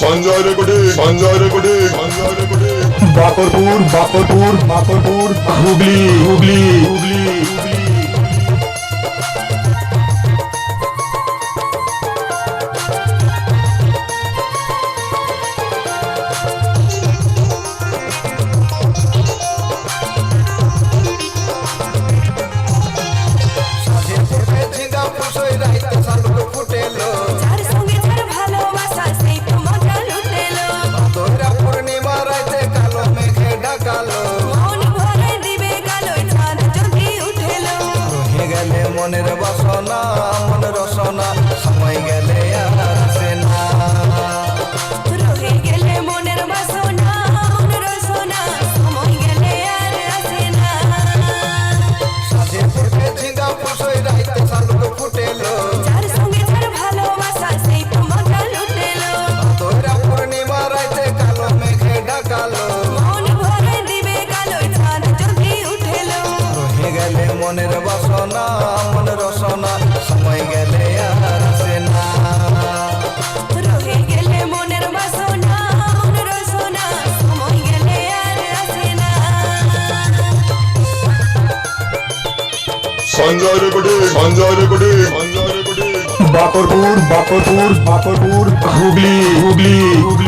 Sanjay recording Sanjay recording Sanjay recording. Bakarpur Bakarpur Bakarpur Hooghly Hooghly Hooghly. Hooghly মনের বাসনা মন রসনা সময় গেলে বাকরপুর বাকরপুর বাকরপুর হুগলি হুগলি হুগলি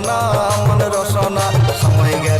রসনা মন রসনা সময় গেল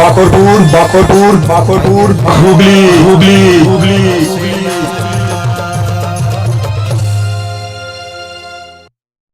বাকরপুর বাকরপুর বাকরপুর হুগলি হুগলি হুগলি হুগলি।